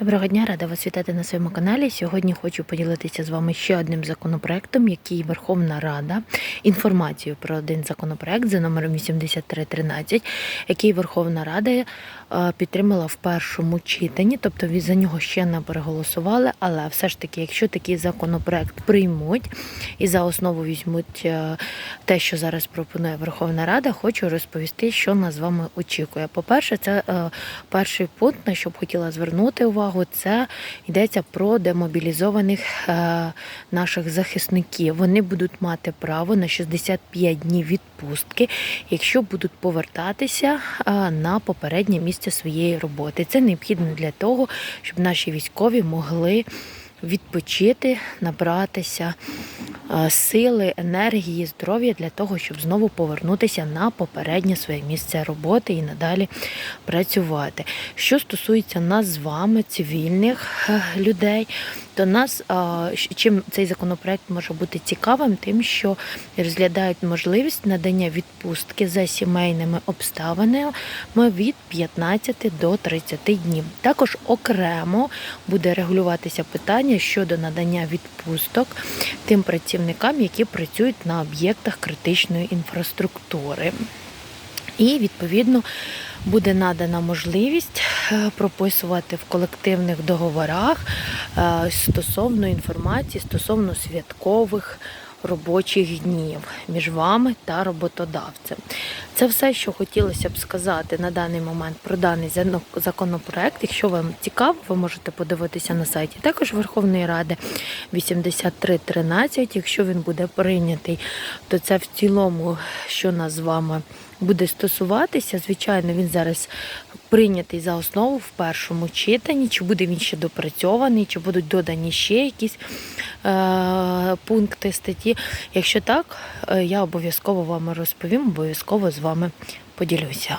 Доброго дня, рада вас вітати на своєму каналі. Сьогодні хочу поділитися з вами ще одним законопроектом, який Верховна Рада інформацію про один законопроект за номером 8313, який Верховна Рада е, підтримала в першому читанні, тобто за нього ще не переголосували. Але все ж таки, якщо такий законопроект приймуть і за основу візьмуть е, те, що зараз пропонує Верховна Рада, хочу розповісти, що нас з вами очікує. По-перше, це е, перший пункт, на що б хотіла звернути увагу, це йдеться про демобілізованих е, наших захисників. Вони будуть мати право на 65 днів відпустки, якщо будуть повертатися е, на попереднє місце своєї роботи. Це необхідно для того, щоб наші військові могли відпочити, набратися сили, енергії, здоров'я для того, щоб знову повернутися на попереднє своє місце роботи і надалі працювати. Що стосується нас з вами, цивільних е, людей, то нас чим цей законопроект може бути цікавим, тим, що розглядають можливість надання відпустки за сімейними обставинами від 15 до 30 днів. Також окремо буде регулюватися питання щодо надання відпусток тим працівникам, які працюють на об'єктах критичної інфраструктури. І відповідно буде надана можливість е, прописувати в колективних договорах е, стосовно інформації, стосовно святкових робочих днів між вами та роботодавцем. Це все, що хотілося б сказати на даний момент про даний законопроект. Якщо вам цікаво, ви можете подивитися на сайті також Верховної Ради 8313. Якщо він буде прийнятий, то це в цілому, що нас з вами буде стосуватися. Звичайно, він зараз прийнятий за основу в першому читанні. Чи буде він ще допрацьований, чи будуть додані ще якісь е, пункти статті. Якщо так, е, я обов'язково вам розповім, обов'язково з вами поділюся.